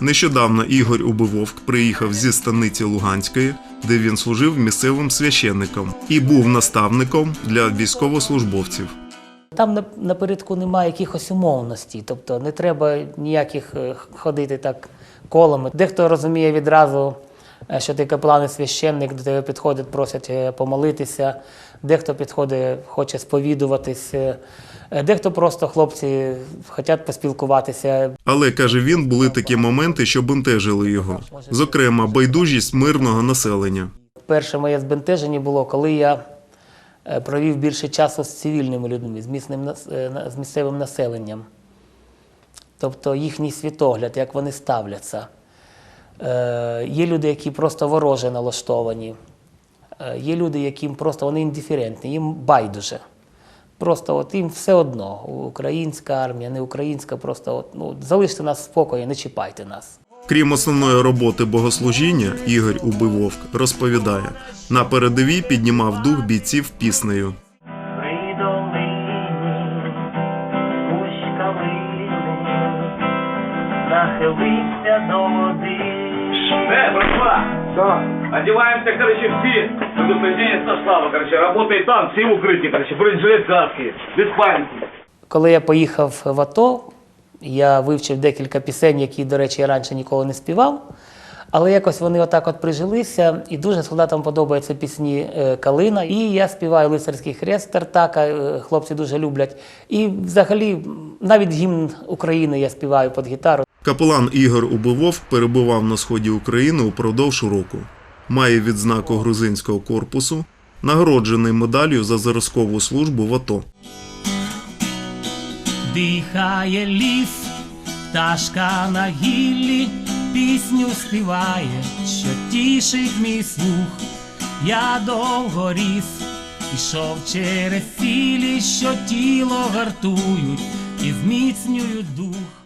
Нещодавно Ігор Убивовк приїхав зі станиці Луганської, де він служив місцевим священником і був наставником для військовослужбовців. Там напередку немає якихось умовностей, тобто не треба ніяких е, ходити так колами. Дехто розуміє відразу, що ти капелан і священник, до тебе підходять, просять е, помолитися, дехто підходить, хоче сповідуватись, е, дехто просто хлопці хочуть поспілкуватися. Але каже він, були такі моменти, що бентежили його, зокрема, байдужість мирного населення. Перше моє збентеження було, коли я е, провів більше часу з цивільними людьми, з, місним, е, з місцевим населенням. Тобто їхній світогляд, як вони ставляться. Е, Є люди, які просто вороже налаштовані. Е, Є люди, яким просто вони індиферентні, їм байдуже. Просто от їм все одно. Українська армія, не українська, просто от, ну, залиште нас в спокої, не чіпайте нас. Крім основної роботи богослужіння, Ігор Убивовк розповідає, на передовій піднімав дух бійців піснею. Нахилився до води. Э, братва! Да. Одеваемся, короче, все. Предупреждение состава, короче, работает там, все в укрытии, короче, бронежилет каски, без паники. Коли я поїхав в АТО, я вивчив декілька пісень, які, до речі, я раніше ніколи не співав. Але якось вони отак от прижилися, і дуже солдатам подобаються пісні е, Калина. І я співаю лицарський хрест Тартака, е, хлопці дуже люблять. І взагалі навіть гімн України я співаю під гітару. Капелан Ігор Убивовк перебував на сході України упродовж року. Має відзнаку грузинського корпусу, нагороджений медаллю за зразкову службу в АТО. Дихає ліс, пташка на гіллі, пісню співає, що тішить мій слух. Я довго ріс, ішов через цілі, що тіло гартують і зміцнюють дух.